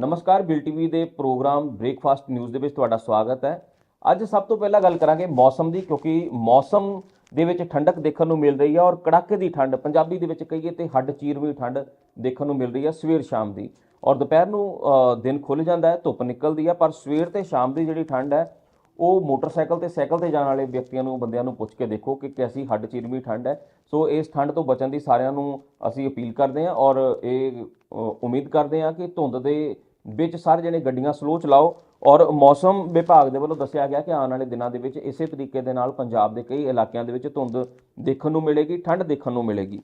ਨਮਸਕਾਰ, ਬਿਲ ਟੀਵੀ ਦੇ ਪ੍ਰੋਗਰਾਮ ਬ੍ਰੇਕਫਾਸਟ ਨਿਊਜ਼ ਦੇ ਵਿੱਚ ਤੁਹਾਡਾ ਸਵਾਗਤ ਹੈ। ਅੱਜ ਸਭ ਤੋਂ ਪਹਿਲਾਂ ਗੱਲ ਕਰਾਂਗੇ ਮੌਸਮ ਦੀ, ਕਿਉਂਕਿ ਮੌਸਮ ਦੇ ਵਿੱਚ ਠੰਡਕ ਦੇਖਣ ਨੂੰ ਮਿਲ ਰਹੀ ਹੈ ਔਰ ਕੜਾਕੇ ਦੀ ਠੰਡ, ਪੰਜਾਬੀ ਦੇ ਵਿੱਚ ਕਹੀਏ ਤੇ ਹੱਡ ਚੀਰਵੀਂ ਠੰਡ ਦੇਖਣ ਨੂੰ ਮਿਲ ਰਹੀ ਹੈ ਸਵੇਰ ਸ਼ਾਮ ਦੀ। ਔਰ ਦੁਪਹਿਰ ਨੂੰ ਦਿਨ ਖੁੱਲ ਜਾਂਦਾ ਹੈ, ਧੁੱਪ ਨਿਕਲਦੀ ਹੈ, ਪਰ ਸਵੇਰ ਤੇ ਸ਼ਾਮ ਦੀ ਜਿਹੜੀ ਠੰਡ ਹੈ, ਉਹ ਮੋਟਰਸਾਈਕਲ ਤੇ ਸਾਈਕਲ ਤੇ ਜਾਣ ਵਾਲੇ ਵਿਅਕਤੀਆਂ ਨੂੰ, ਬੰਦਿਆਂ ਨੂੰ ਪੁੱਛ ਕੇ ਦੇਖੋ ਕਿ ਕੈਸੀ ਹੱਡ ਚੀਰਵੀਂ ਠੰਡ ਹੈ। ਸੋ ਇਸ ਠੰਡ ਤੋਂ ਬਚਣ ਦੀ ਸਾਰਿਆਂ ਨੂੰ ਅਸੀਂ ਅਪੀਲ ਕਰਦੇ ਹਾਂ ਔਰ ਇਹ ਉਮੀਦ ਕਰਦੇ ਹਾਂ ਕਿ ਧੁੰਦ ਦੇ ਵਿੱਚ ਸਾਰੇ ਜਣੇ ਗੱਡੀਆਂ ਸਲੋ ਚਲਾਓ ਔਰ ਮੌਸਮ ਵਿਭਾਗ ਦੇ ਵੱਲੋਂ ਦੱਸਿਆ ਗਿਆ ਕਿ ਆਉਣ ਵਾਲੇ ਦਿਨਾਂ ਦੇ ਵਿੱਚ ਇਸੇ ਤਰੀਕੇ ਦੇ ਨਾਲ ਪੰਜਾਬ ਦੇ ਕਈ ਇਲਾਕਿਆਂ ਦੇ ਵਿੱਚ ਧੁੰਦ ਦੇਖਣ ਨੂੰ ਮਿਲੇਗੀ, ਠੰਡ ਦੇਖਣ ਨੂੰ ਮਿਲੇਗੀ।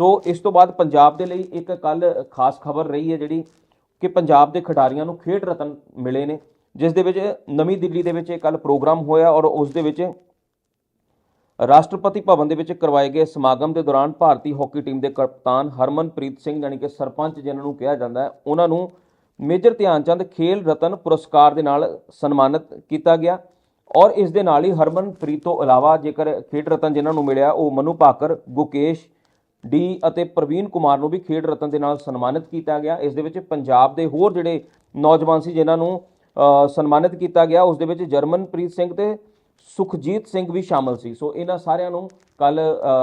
ਸੋ ਇਸ ਤੋਂ ਬਾਅਦ ਪੰਜਾਬ ਦੇ ਲਈ ਇੱਕ ਕੱਲ ਖਾਸ ਖਬਰ ਰਹੀ ਹੈ ਜਿਹੜੀ ਕਿ ਪੰਜਾਬ ਦੇ ਖਿਡਾਰੀਆਂ ਨੂੰ ਖੇਡ ਰਤਨ ਮਿਲੇ ਨੇ, ਜਿਸ ਦੇ ਵਿੱਚ ਨਵੀਂ ਦਿੱਲੀ ਦੇ ਵਿੱਚ ਕੱਲ ਪ੍ਰੋਗਰਾਮ ਹੋਇਆ ਔਰ ਉਸ ਦੇ ਵਿੱਚ ਰਾਸ਼ਟਰਪਤੀ ਭਵਨ ਦੇ ਵਿੱਚ ਕਰਵਾਏ ਗਏ ਸਮਾਗਮ ਦੇ ਦੌਰਾਨ ਭਾਰਤੀ ਹਾਕੀ ਟੀਮ ਦੇ ਕਪਤਾਨ ਹਰਮਨਪ੍ਰੀਤ ਸਿੰਘ, ਯਾਨੀ ਕਿ ਸਰਪੰਚ ਜਿਨ੍ਹਾਂ ਨੂੰ ਕਿਹਾ ਜਾਂਦਾ ਹੈ, ਉਹਨਾਂ ਨੂੰ ਮੇਜਰ ਧਿਆਨ ਚੰਦ ਖੇਲ ਰਤਨ ਪੁਰਸਕਾਰ ਦੇ ਨਾਲ ਸਨਮਾਨਿਤ ਕੀਤਾ ਗਿਆ ਔਰ ਇਸ ਦੇ ਨਾਲ ਹੀ ਹਰਮਨਪ੍ਰੀਤ ਤੋਂ ਇਲਾਵਾ ਜੇਕਰ ਖੇਡ ਰਤਨ ਜਿਨ੍ਹਾਂ ਨੂੰ ਮਿਲਿਆ ਉਹ ਮਨੂ ਭਾਕਰ, ਗੁਕੇਸ਼, ਡੀ ਅਤੇ ਪ੍ਰਵੀਨ ਕੁਮਾਰ ਨੂੰ ਵੀ ਖੇਡ ਰਤਨ ਦੇ ਨਾਲ ਸਨਮਾਨਿਤ ਕੀਤਾ ਗਿਆ। ਇਸ ਦੇ ਵਿੱਚ ਪੰਜਾਬ ਦੇ ਹੋਰ ਜਿਹੜੇ ਨੌਜਵਾਨ ਸੀ ਜਿਨ੍ਹਾਂ ਨੂੰ ਸਨਮਾਨਿਤ ਕੀਤਾ ਗਿਆ, ਉਸ ਦੇ ਵਿੱਚ ਜਰਮਨਪ੍ਰੀਤ ਸਿੰਘ ਤੇ ਸੁਖਜੀਤ ਸਿੰਘ ਵੀ ਸ਼ਾਮਲ ਸੀ। ਸੋ ਇਹਨਾਂ ਸਾਰਿਆਂ ਨੂੰ ਕੱਲ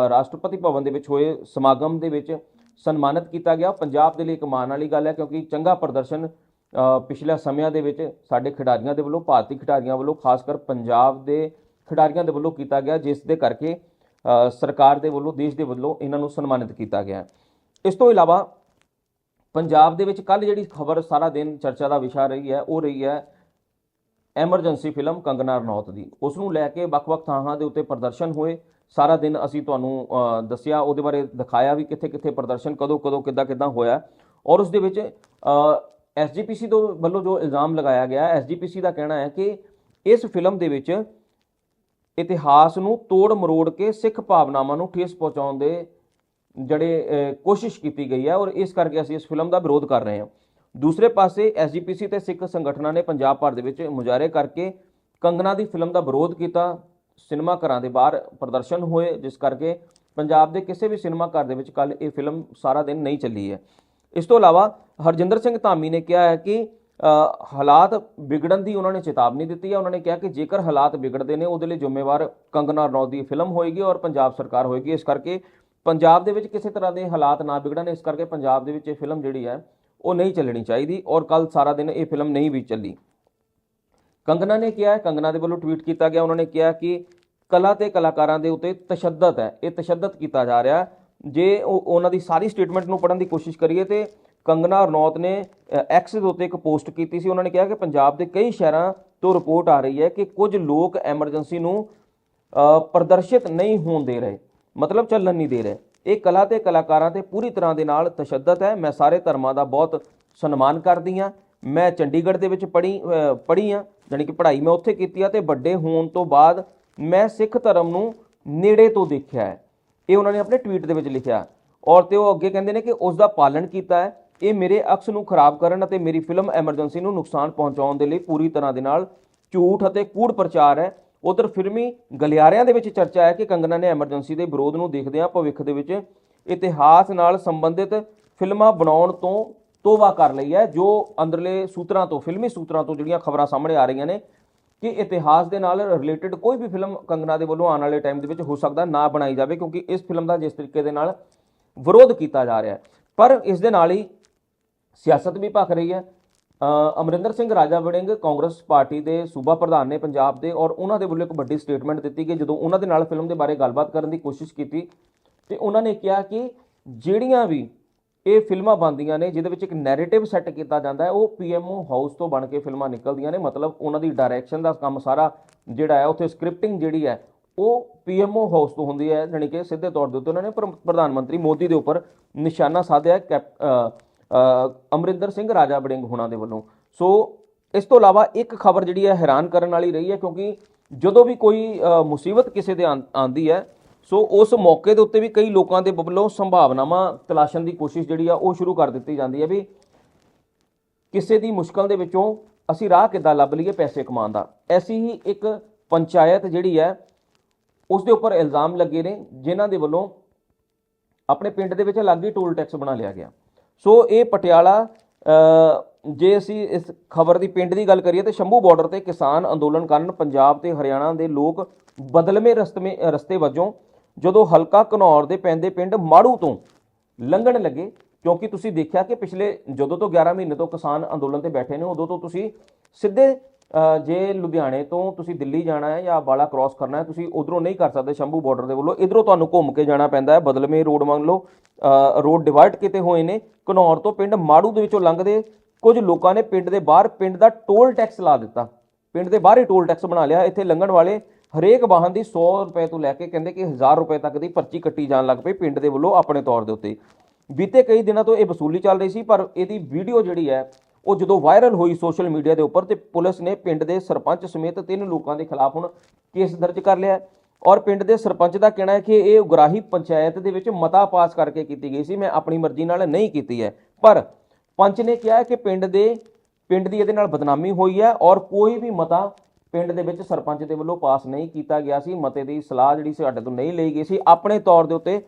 ਰਾਸ਼ਟਰਪਤੀ ਭਵਨ ਦੇ ਵਿੱਚ ਹੋਏ ਸਮਾਗਮ ਦੇ ਵਿੱਚ ਸਨਮਾਨਿਤ ਕੀਤਾ ਗਿਆ। ਪੰਜਾਬ ਦੇ ਲਈ ਇੱਕ ਮਾਣ ਵਾਲੀ ਗੱਲ ਹੈ ਕਿਉਂਕਿ ਚੰਗਾ ਪ੍ਰਦਰਸ਼ਨ ਅ, ਪਿਛਲੇ ਸਮਿਆਂ ਦੇ ਵਿੱਚ ਸਾਡੇ ਖਿਡਾਰੀਆਂ ਦੇ ਵੱਲੋਂ ਭਾਰਤੀ ਖਿਡਾਰੀਆਂ ਵੱਲੋਂ ਖਾਸ ਕਰ ਪੰਜਾਬ ਦੇ ਖਿਡਾਰੀਆਂ ਦੇ ਵੱਲੋਂ ਕੀਤਾ ਗਿਆ ਜਿਸ ਦੇ ਕਰਕੇ ਸਰਕਾਰ ਦੇ ਵੱਲੋਂ ਦੇਸ਼ ਦੇ ਵੱਲੋਂ ਇਹਨਾਂ ਨੂੰ ਸਨਮਾਨਿਤ ਕੀਤਾ ਗਿਆ। ਇਸ ਤੋਂ ਇਲਾਵਾ ਪੰਜਾਬ ਦੇ ਵਿੱਚ ਕੱਲ ਜਿਹੜੀ ਖਬਰ ਸਾਰਾ ਦਿਨ ਚਰਚਾ ਦਾ ਵਿਸ਼ਾ ਰਹੀ ਹੈ ਉਹ ਰਹੀ ਹੈ ਐਮਰਜੈਂਸੀ ਫਿਲਮ ਕੰਗਨਾ ਰਣੌਤ ਦੀ। ਉਸ ਨੂੰ ਲੈ ਕੇ ਵੱਖ-ਵੱਖ ਥਾਵਾਂ ਦੇ ਉੱਤੇ ਪ੍ਰਦਰਸ਼ਨ ਹੋਏ। ਸਾਰਾ ਦਿਨ ਅਸੀਂ ਤੁਹਾਨੂੰ ਦੱਸਿਆ, ਉਹਦੇ ਬਾਰੇ ਦਿਖਾਇਆ ਵੀ ਕਿੱਥੇ-ਕਿੱਥੇ ਪ੍ਰਦਰਸ਼ਨ ਕਦੋਂ-ਕਦੋਂ ਕਿੱਦਾਂ-ਕਿੱਦਾਂ ਹੋਇਆ। ਔਰ ਉਸ ਦੇ ਵਿੱਚ ਐਸਜੀਪੀਸੀ ਤੋਂ ਵੱਲੋਂ ਜੋ ਇਲਜ਼ਾਮ ਲਗਾਇਆ ਗਿਆ ਐਸਜੀਪੀਸੀ ਦਾ ਕਹਿਣਾ ਹੈ ਕਿ ਇਸ ਫਿਲਮ ਦੇ ਵਿੱਚ ਇਤਿਹਾਸ ਨੂੰ ਤੋੜ ਮਰੋੜ ਕੇ ਸਿੱਖ ਭਾਵਨਾਵਾਂ ਨੂੰ ਠੇਸ ਪਹੁੰਚਾਉਣ ਦੇ ਜਿਹੜੇ ਕੋਸ਼ਿਸ਼ ਕੀਤੀ ਗਈ ਹੈ ਔਰ ਇਸ ਕਰਕੇ ਅਸੀਂ ਇਸ ਫਿਲਮ ਦਾ ਵਿਰੋਧ ਕਰ ਰਹੇ ਹਾਂ। ਦੂਸਰੇ ਪਾਸੇ ਐਸਜੀਪੀਸੀ ਤੇ ਸਿੱਖ ਸੰਗਠਨਾਂ ਨੇ ਪੰਜਾਬ ਭਰ ਦੇ ਵਿੱਚ ਮੁਜ਼ਾਹਰੇ ਕਰਕੇ ਕੰਗਨਾ ਦੀ ਫਿਲਮ ਦਾ ਵਿਰੋਧ ਕੀਤਾ। ਸਿਨੇਮਾ ਘਰਾਂ ਦੇ ਬਾਹਰ ਪ੍ਰਦਰਸ਼ਨ ਹੋਏ, ਜਿਸ ਕਰਕੇ ਪੰਜਾਬ ਦੇ ਕਿਸੇ ਵੀ ਸਿਨੇਮਾ ਘਰ ਦੇ ਵਿੱਚ ਕੱਲ ਇਹ ਫਿਲਮ ਸਾਰਾ ਦਿਨ ਨਹੀਂ ਚੱਲੀ ਹੈ। ਇਸ ਤੋਂ ਇਲਾਵਾ ਹਰਜਿੰਦਰ ਸਿੰਘ ਧਾਮੀ ਨੇ ਕਿਹਾ ਹੈ ਕਿ ਹਾਲਾਤ ਵਿਗੜਨ ਦੀ ਉਹਨਾਂ ਨੇ ਚੇਤਾਵਨੀ ਦਿੱਤੀ ਹੈ। ਉਹਨਾਂ ਨੇ ਕਿਹਾ ਕਿ ਜੇਕਰ ਹਾਲਾਤ ਵਿਗੜਦੇ ਨੇ, ਉਹਦੇ ਲਈ ਜ਼ਿੰਮੇਵਾਰ ਕੰਗਨਾ ਰਣੌਤ ਦੀ ਫਿਲਮ ਹੋਏਗੀ ਔਰ ਪੰਜਾਬ ਸਰਕਾਰ ਹੋਏਗੀ। ਇਸ ਕਰਕੇ ਪੰਜਾਬ ਦੇ ਵਿੱਚ ਕਿਸੇ ਤਰ੍ਹਾਂ ਦੇ ਹਾਲਾਤ ਨਾ ਵਿਗੜਨ, ਇਸ ਕਰਕੇ ਪੰਜਾਬ ਦੇ ਵਿੱਚ ਇਹ ਫਿਲਮ ਜਿਹੜੀ ਹੈ, ਉਹ ਨਹੀਂ ਚੱਲਣੀ ਚਾਹੀਦੀ ਔਰ ਕੱਲ ਸਾਰਾ ਦਿਨ ਇਹ ਫਿਲਮ ਨਹੀਂ ਵੀ ਚੱਲੀ। ਕੰਗਨਾ ਨੇ ਕਿਹਾ ਕੰਗਨਾ ਦੇ ਵੱਲੋਂ ਟਵੀਟ ਕੀਤਾ ਗਿਆ, ਉਹਨਾਂ ਨੇ ਕਿਹਾ ਕਿ ਕਲਾ ਤੇ ਕਲਾਕਾਰਾਂ ਦੇ ਉੱਤੇ ਤਸ਼ੱਦਦ ਹੈ, ਇਹ ਤਸ਼ੱਦਦ ਕੀਤਾ ਜਾ ਰਿਹਾ ਜੇ ਉਹ, ਉਹਨਾਂ ਦੀ ਸਾਰੀ ਸਟੇਟਮੈਂਟ ਨੂੰ ਪੜ੍ਹਨ ਦੀ ਕੋਸ਼ਿਸ਼ ਕਰੀਏ ਤੇ ਕੰਗਨਾ ਰਣੌਤ ਨੇ ਐਕਸ ਦੇ ਉੱਤੇ ਇੱਕ ਪੋਸਟ ਕੀਤੀ ਸੀ, ਉਹਨਾਂ ਨੇ ਕਿਹਾ ਕਿ ਪੰਜਾਬ ਦੇ ਕਈ ਸ਼ਹਿਰਾਂ ਤੋਂ ਰਿਪੋਰਟ ਆ ਰਹੀ ਹੈ ਕਿ ਕੁਝ ਲੋਕ ਐਮਰਜੈਂਸੀ ਨੂੰ ਪ੍ਰਦਰਸ਼ਿਤ ਨਹੀਂ ਹੋਣ ਦੇ ਰਹੇ, ਮਤਲਬ ਚੱਲਣ ਨਹੀਂ ਦੇ ਰਹੇ। ਇਹ ਕਲਾ ਤੇ ਕਲਾਕਾਰਾਂ ਤੇ ਪੂਰੀ ਤਰ੍ਹਾਂ ਦੇ ਨਾਲ ਤਸ਼ੱਦਦ ਹੈ। ਮੈਂ ਸਾਰੇ ਧਰਮਾਂ ਦਾ ਬਹੁਤ ਸਨਮਾਨ ਕਰਦੀ ਹਾਂ। ਮੈਂ ਚੰਡੀਗੜ੍ਹ ਦੇ ਵਿੱਚ ਪੜ੍ਹੀ ਪੜ੍ਹੀ ਹਾਂ। ਜਾਣੀ ਕਿ ਪੜ੍ਹਾਈ ਮੈਂ ਉੱਥੇ ਕੀਤੀ ਆ ਤੇ ਵੱਡੇ ਹੋਣ ਤੋਂ ਬਾਅਦ ਮੈਂ ਸਿੱਖ ਧਰਮ ਨੂੰ ਨੇੜੇ ਤੋਂ ਦੇਖਿਆ ਹੈ। ਇਹ ਉਹਨਾਂ ਨੇ ਆਪਣੇ ਟਵੀਟ ਦੇ ਵਿੱਚ ਲਿਖਿਆ। ਔਰ ਤੇ ਉਹ ਅੱਗੇ ਕਹਿੰਦੇ ਨੇ ਕਿ ਉਸ ਦਾ ਪਾਲਣ ਕੀਤਾ ਹੈ। ਇਹ ਮੇਰੇ ਅਕਸ ਨੂੰ ਖਰਾਬ ਕਰਨ ਅਤੇ ਮੇਰੀ ਫਿਲਮ ਐਮਰਜੈਂਸੀ ਨੂੰ ਨੁਕਸਾਨ ਪਹੁੰਚਾਉਣ ਦੇ ਲਈ ਪੂਰੀ ਤਰ੍ਹਾਂ ਦੇ ਨਾਲ ਝੂਠ ਅਤੇ ਕੂੜ ਪ੍ਰਚਾਰ ਹੈ। ਉਧਰ ਫਿਲਮੀ ਗਲਿਆਰਿਆਂ ਦੇ ਵਿੱਚ ਚਰਚਾ ਹੈ ਕਿ ਕੰਗਨਾ ਨੇ ਐਮਰਜੈਂਸੀ ਦੇ ਵਿਰੋਧ ਨੂੰ ਦੇਖਦਿਆਂ ਭਵਿੱਖ ਦੇ ਵਿੱਚ ਇਤਿਹਾਸ ਨਾਲ ਸੰਬੰਧਿਤ ਫਿਲਮਾਂ ਬਣਾਉਣ ਤੋਂ ਤੋਬਾ ਕਰ ਲਈ ਹੈ, ਜੋ ਅੰਦਰਲੇ ਸੂਤਰਾਂ ਤੋਂ, ਫਿਲਮੀ ਸੂਤਰਾਂ ਤੋਂ ਜਿਹੜੀਆਂ ਖਬਰਾਂ ਸਾਹਮਣੇ ਆ ਰਹੀਆਂ ਨੇ, ਕਿ ਇਤਿਹਾਸ ਦੇ ਨਾਲ ਰਿਲੇਟਡ ਕੋਈ ਵੀ ਫਿਲਮ ਕੰਗਨਾ ਦੇ ਵੱਲੋਂ ਆਉਣ ਵਾਲੇ ਟਾਈਮ ਦੇ ਵਿੱਚ ਹੋ ਸਕਦਾ ਨਾ ਬਣਾਈ ਜਾਵੇ, ਕਿਉਂਕਿ ਇਸ ਫਿਲਮ ਦਾ ਜਿਸ ਤਰੀਕੇ ਦੇ ਨਾਲ ਵਿਰੋਧ ਕੀਤਾ ਜਾ ਰਿਹਾ ਹੈ। ਪਰ ਇਸ ਦੇ ਨਾਲ ਹੀ ਸਿਆਸਤ ਵੀ ਭਖ ਰਹੀ ਹੈ। ਅਮਰਿੰਦਰ ਸਿੰਘ, ਰਾਜਾ ਵੜਿੰਗ ਕਾਂਗਰਸ ਪਾਰਟੀ ਦੇ ਸੂਬਾ ਪ੍ਰਧਾਨ ਨੇ ਪੰਜਾਬ ਦੇ ਔਰ ਉਹਨਾਂ ਦੇ ਵੱਲੋਂ ਇੱਕ ਵੱਡੀ ਸਟੇਟਮੈਂਟ ਦਿੱਤੀ ਕਿ ਜਦੋਂ ਉਹਨਾਂ ਦੇ ਨਾਲ ਫਿਲਮ ਦੇ ਬਾਰੇ ਗੱਲਬਾਤ ਕਰਨ ਦੀ ਕੋਸ਼ਿਸ਼ ਕੀਤੀ, ਤੇ ਉਹਨਾਂ ਨੇ ਕਿਹਾ ਕਿ ਜਿਹੜੀਆਂ ਵੀ ਇਹ ਫਿਲਮਾਂ ਬਣਦੀਆਂ ਨੇ, ਜਿਹਦੇ ਵਿੱਚ ਇੱਕ ਨੈਰੇਟਿਵ ਸੈੱਟ ਕੀਤਾ ਜਾਂਦਾ ਹੈ। ਉਹ ਪੀਐਮਓ ਹਾਊਸ ਤੋਂ ਬਣ ਕੇ ਫਿਲਮਾਂ ਨਿਕਲਦੀਆਂ ਨੇ। ਮਤਲਬ ਉਹਨਾਂ ਦੀ ਡਾਇਰੈਕਸ਼ਨ ਦਾ ਕੰਮ ਸਾਰਾ ਜਿਹੜਾ ਹੈ, ਉੱਥੇ ਸਕ੍ਰਿਪਟਿੰਗ ਜਿਹੜੀ ਹੈ, ਉਹ ਪੀਐਮਓ ਹਾਊਸ ਤੋਂ ਹੁੰਦੀ ਹੈ। ਜਾਣੀ ਕਿ ਸਿੱਧੇ ਤੌਰ ਦੇ ਉੱਤੇ ਉਹਨਾਂ ਨੇ ਪ੍ਰਧਾਨ ਮੰਤਰੀ ਮੋਦੀ ਦੇ ਉੱਪਰ ਨਿਸ਼ਾਨਾ ਸਾਧਿਆ, ਕੈਪ ਅਮਰਿੰਦਰ ਸਿੰਘ ਰਾਜਾ ਬੜਿੰਗ ਹੋਣਾ ਦੇ ਵੱਲੋਂ। ਸੋ ਇਸ ਤੋਂ ਇਲਾਵਾ ਇੱਕ ਖਬਰ ਜਿਹੜੀ ਹੈ ਹੈਰਾਨ ਕਰਨ ਵਾਲੀ ਰਹੀ ਹੈ, ਕਿਉਂਕਿ ਜਦੋਂ ਵੀ ਕੋਈ ਮੁਸੀਬਤ ਕਿਸੇ ਦੇ ਆਂ- ਆਉਂਦੀ ਹੈ ਸੋ ਉਸ ਮੌਕੇ ਦੇ ਉੱਤੇ ਵੀ ਕਈ ਲੋਕਾਂ ਦੇ ਵੱਲੋਂ ਸੰਭਾਵਨਾਵਾਂ ਤਲਾਸ਼ਣ ਦੀ ਕੋਸ਼ਿਸ਼ ਜਿਹੜੀ ਆ ਉਹ ਸ਼ੁਰੂ ਕਰ ਦਿੱਤੀ ਜਾਂਦੀ ਹੈ ਵੀ ਕਿਸੇ ਦੀ ਮੁਸ਼ਕਲ ਦੇ ਵਿੱਚੋਂ ਅਸੀਂ ਰਾਹ ਕਿੱਦਾਂ ਲੱਭ ਲਈਏ ਪੈਸੇ ਕਮਾਉਣ ਦਾ। ਐਸੀ ਹੀ ਇੱਕ ਪੰਚਾਇਤ ਜਿਹੜੀ ਹੈ, ਉਸ ਦੇ ਉੱਪਰ ਇਲਜ਼ਾਮ ਲੱਗੇ ਨੇ, ਜਿਨ੍ਹਾਂ ਦੇ ਵੱਲੋਂ ਆਪਣੇ ਪਿੰਡ ਦੇ ਵਿੱਚ ਅਲੱਗ ਹੀ ਟੋਲ ਟੈਕਸ ਬਣਾ ਲਿਆ ਗਿਆ। ਸੋ ਇਹ ਪਟਿਆਲਾ ਜੇ ਅਸੀਂ ਇਸ ਖਬਰ ਦੀ ਪਿੰਡ ਦੀ ਗੱਲ ਕਰੀਏ ਤੇ ਸ਼ੰਭੂ ਬਾਰਡਰ ਤੇ ਕਿਸਾਨ ਅੰਦੋਲਨ ਕਾਰਨ ਪੰਜਾਬ ਤੇ ਹਰਿਆਣਾ ਦੇ ਲੋਕ ਬਦਲਵੇਂ ਰਸਤੇ ਰਸਤੇ ਵਜੋਂ ਜਦੋਂ ਹਲਕਾ ਘਨੌਰ ਦੇ ਪੈਂਦੇ ਪਿੰਡ ਮਾੜੂ ਤੋਂ ਲੰਘਣ ਲੱਗੇ, ਕਿਉਂਕਿ ਤੁਸੀਂ ਦੇਖਿਆ ਕਿ ਪਿਛਲੇ ਜਦੋਂ ਤੋਂ 11 ਮਹੀਨੇ ਤੋਂ ਕਿਸਾਨ ਅੰਦੋਲਨ ਤੇ ਬੈਠੇ ਨੇ, ਉਦੋਂ ਤੋਂ ਤੁਸੀਂ ਸਿੱਧੇ ਜੇ ਲੁਧਿਆਣੇ ਤੋਂ ਤੁਸੀਂ ਦਿੱਲੀ ਜਾਣਾ ਹੈ ਜਾਂ ਬਾਲਾ ਕ੍ਰਾਸ ਕਰਨਾ ਹੈ, ਤੁਸੀਂ ਉਧਰੋਂ ਨਹੀਂ ਕਰ ਸਕਦੇ ਸ਼ੰਭੂ ਬਾਰਡਰ ਦੇ ਵੱਲੋਂ। ਇਧਰੋਂ ਤੁਹਾਨੂੰ ਘੁੰਮ ਕੇ ਜਾਣਾ ਪੈਂਦਾ ਹੈ, ਬਦਲਵੇਂ ਰੋਡ ਮੰਨ ਲਓ ਰੋਡ ਡਿਵਰਟ ਕੀਤੇ ਹੋਏ ਨੇ। ਘਨੌਰ ਤੋਂ ਪਿੰਡ ਮਾੜੂ ਦੇ ਵਿੱਚੋਂ ਲੰਘਦੇ ਕੁਝ ਲੋਕਾਂ ਨੇ ਪਿੰਡ ਦੇ ਬਾਹਰ ਪਿੰਡ ਦਾ ਟੋਲ ਟੈਕਸ ਲਾ ਦਿੱਤਾ। ਪਿੰਡ ਦੇ ਬਾਹਰ ਹੀ ਟੋਲ ਟੈਕਸ ਬਣਾ ਲਿਆ। ਇੱਥੇ ਲੰਘਣ ਵਾਲੇ ਹਰੇਕ ਵਾਹਨ ਦੀ 100 ਰੁਪਏ ਤੋਂ ਲੈ ਕੇ ਕਹਿੰਦੇ ਕਿ 1000 ਰੁਪਏ ਤੱਕ ਦੀ ਪਰਚੀ ਕੱਟੀ ਜਾਣ ਲੱਗ ਪਈ ਪਿੰਡ ਦੇ ਵੱਲੋਂ ਆਪਣੇ ਤੌਰ ਦੇ ਉੱਤੇ। ਬੀਤੇ ਕਈ ਦਿਨਾਂ ਤੋਂ ਇਹ ਵਸੂਲੀ ਚੱਲ ਰਹੀ ਸੀ, ਪਰ ਇਹਦੀ ਵੀਡੀਓ ਜਿਹੜੀ ਹੈ, ਉਹ ਜਦੋਂ ਵਾਇਰਲ ਹੋਈ ਸੋਸ਼ਲ ਮੀਡੀਆ ਦੇ ਉੱਪਰ ਤੇ ਪੁਲਿਸ ਨੇ ਪਿੰਡ ਦੇ ਸਰਪੰਚ ਸਮੇਤ ਤਿੰਨ ਲੋਕਾਂ ਦੇ ਖਿਲਾਫ ਹੁਣ ਕੇਸ ਦਰਜ ਕਰ ਲਿਆ ਔਰ ਪਿੰਡ ਦੇ ਸਰਪੰਚ ਦਾ ਕਹਿਣਾ ਹੈ ਕਿ ਇਹ ਉਗਰਾਹੀ ਪੰਚਾਇਤ ਦੇ ਵਿੱਚ ਮਤਾ ਪਾਸ ਕਰਕੇ ਕੀਤੀ ਗਈ ਸੀ, ਮੈਂ ਆਪਣੀ ਮਰਜ਼ੀ ਨਾਲ ਨਹੀਂ ਕੀਤੀ ਹੈ। ਪਰ ਪੰਚ ਨੇ ਕਿਹਾ ਕਿ ਪਿੰਡ ਦੇ, ਪਿੰਡ ਦੀ ਇਹਦੇ ਨਾਲ ਬਦਨਾਮੀ ਹੋਈ ਹੈ ਔਰ ਕੋਈ ਵੀ ਮਤਾ ਪਿੰਡ ਦੇ ਵਿੱਚ ਸਰਪੰਚ ਦੇ ਵੱਲੋਂ ਪਾਸ ਨਹੀਂ ਕੀਤਾ ਗਿਆ ਸੀ। ਮਤੇ ਦੀ ਸਲਾਹ ਜਿਹੜੀ ਸਾਡੇ ਤੋਂ ਨਹੀਂ ਲਈ ਗਈ ਸੀ। ਆਪਣੇ ਤੌਰ ਦੇ ਉੱਤੇ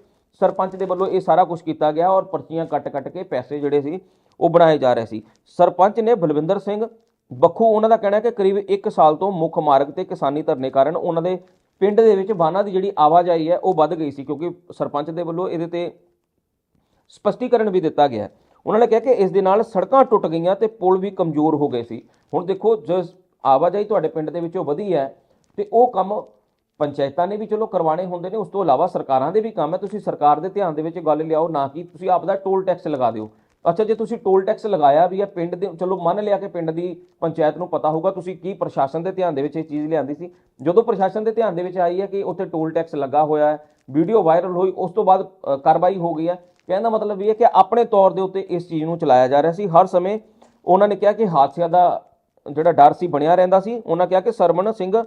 ਸਰਪੰਚ ਦੇ ਵੱਲੋਂ ਇਹ ਸਾਰਾ ਕੁਝ ਕੀਤਾ ਗਿਆ ਔਰ ਪਰਚੀਆਂ ਕੱਟ-ਕੱਟ ਕੇ ਪੈਸੇ ਜਿਹੜੇ ਸੀ ਉਹ ਬਣਾਏ ਜਾ ਰਹੇ ਸੀ। ਸਰਪੰਚ ਨੇ ਬਲਵਿੰਦਰ ਸਿੰਘ ਬੱਖੂ, ਉਹਨਾਂ ਦਾ ਕਹਿਣਾ ਹੈ ਕਿ ਕਰੀਬ 1 ਸਾਲ ਤੋਂ ਮੁੱਖ ਮਾਰਗ ਤੇ ਕਿਸਾਨੀ ਧਰਨੇ ਕਾਰਨ ਉਹਨਾਂ ਦੇ ਪਿੰਡ ਦੇ ਵਿੱਚ ਵਾਹਨਾਂ ਦੀ ਜਿਹੜੀ ਆਵਾਜਾਈ ਹੈ ਉਹ ਵੱਧ ਗਈ ਸੀ ਕਿਉਂਕਿ ਸਰਪੰਚ ਦੇ ਵੱਲੋਂ ਇਹਦੇ ਤੇ ਸਪਸ਼ਟੀਕਰਨ ਵੀ ਦਿੱਤਾ ਗਿਆ ਉਹਨਾਂ ਨੇ ਕਿਹਾ ਕਿ ਇਸ ਦੇ ਨਾਲ ਸੜਕਾਂ ਟੁੱਟ ਗਈਆਂ ਤੇ ਪੁਲ ਵੀ ਕਮਜ਼ੋਰ ਹੋ ਗਏ ਸੀ। ਹੁਣ ਦੇਖੋ, ਜਿਸ ਆਵਾਜਾਈ ਤੁਹਾਡੇ ਪਿੰਡ ਦੇ ਵਿੱਚੋਂ ਵਧੀ ਹੈ ਤੇ ਉਹ ਕੰਮ ਪੰਚਾਇਤਾਂ ਨੇ ਵੀ ਚਲੋ ਕਰਵਾਣੇ ਹੁੰਦੇ ਨੇ, ਉਸ ਤੋਂ ਇਲਾਵਾ ਸਰਕਾਰਾਂ ਦੇ ਵੀ ਕੰਮ ਹੈ। ਤੁਸੀਂ ਸਰਕਾਰ ਦੇ ਧਿਆਨ ਦੇ ਵਿੱਚ ਗੱਲ ਲਿਆਓ ਨਾ ਕਿ ਤੁਸੀਂ ਆਪਦਾ ਟੋਲ ਟੈਕਸ ਲਗਾ ਦਿਓ। ਅੱਛਾ, ਜੇ ਤੁਸੀਂ ਟੋਲ ਟੈਕਸ ਲਗਾਇਆ ਵੀ ਹੈ, ਪਿੰਡ ਦੇ ਚਲੋ ਮੰਨ ਲਿਆ ਕਿ ਪਿੰਡ ਦੀ ਪੰਚਾਇਤ ਨੂੰ ਪਤਾ ਹੋਊਗਾ ਤੁਸੀਂ ਕੀ ਪ੍ਰਸ਼ਾਸਨ ਦੇ ਧਿਆਨ ਦੇ ਵਿੱਚ ਇਹ ਚੀਜ਼ ਲਿਆਂਦੀ ਸੀ। ਜਦੋਂ ਪ੍ਰਸ਼ਾਸਨ ਦੇ ਧਿਆਨ ਦੇ ਵਿੱਚ ਆਈ ਹੈ ਕਿ ਉੱਥੇ ਟੋਲ ਟੈਕਸ ਲੱਗਾ ਹੋਇਆ ਹੈ, ਵੀਡੀਓ ਵਾਇਰਲ ਹੋਈ, ਉਸ ਤੋਂ ਬਾਅਦ ਕਾਰਵਾਈ ਹੋ ਗਈ ਹੈ। ਕਹਿਣ ਦਾ ਮਤਲਬ ਇਹ ਹੈ ਕਿ ਆਪਣੇ ਤੌਰ ਦੇ ਉੱਤੇ ਇਸ ਚੀਜ਼ ਨੂੰ ਚਲਾਇਆ ਜਾ ਰਿਹਾ ਸੀ। ਹਰ ਸਮੇਂ ਉਹਨਾਂ ਨੇ ਕਿਹਾ ਕਿ ਹਾਦਸਿਆਂ ਦਾ ਜਿਹੜਾ ਡਰ ਸੀ ਬਣਿਆ ਰਹਿੰਦਾ ਸੀ ਉਹਨਾਂ ਕਿਹਾ ਕਿ ਸਰਮਨ ਸਿੰਘ ਅ,